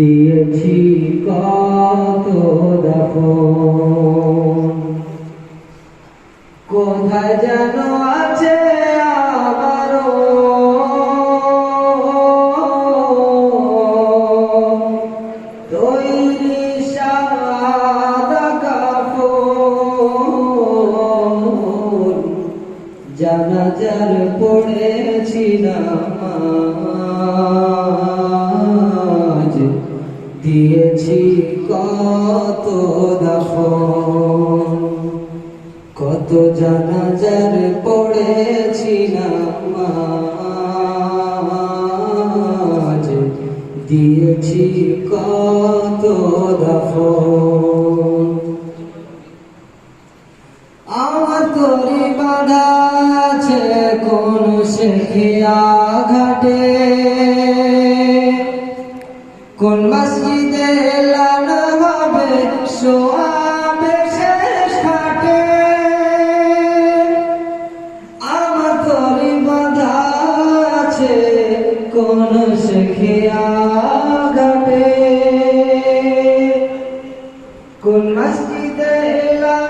দিয়েছি কত দাফন। কোথায় যেন আছে জানাজার পড়েছিলাম দিয়েছি কত দাফন, কত জানাজার পড়েছিলাম আজ দিয়েছি কত দাফন। আমার তরি বাধা আছে কোন শেখিয়া ঘাটে কোন মসজিদে লাল হবে? সোয়াবে শেষ ঘাটে। আমার তরি বাধা আছে, কোন শেখিয়া ঘাটে কোন মসজিদে এলান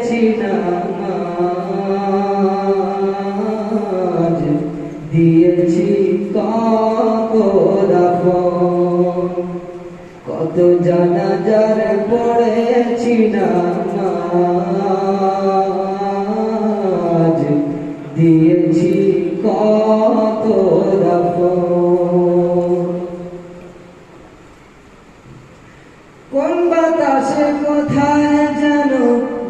পড়েছিলাম আজ দিয়েছি কত কত জানাজার পড়েছিলাম আজ। দিয়েছি কত দাফন কোন বাতাসে কোথায় যেন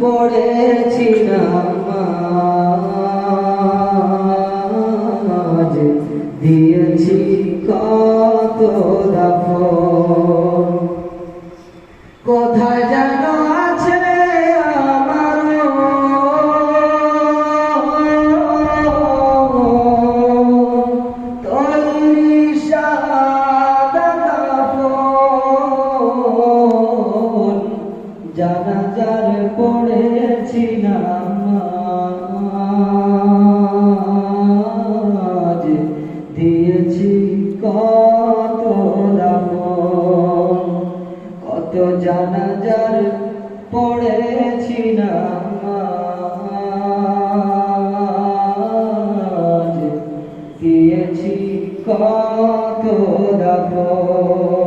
পড়েছিলাম নামাজ দিয়েছি কত দাফন। কোথায় জানাজার পড়েছি না দিয়েছি কত দাফন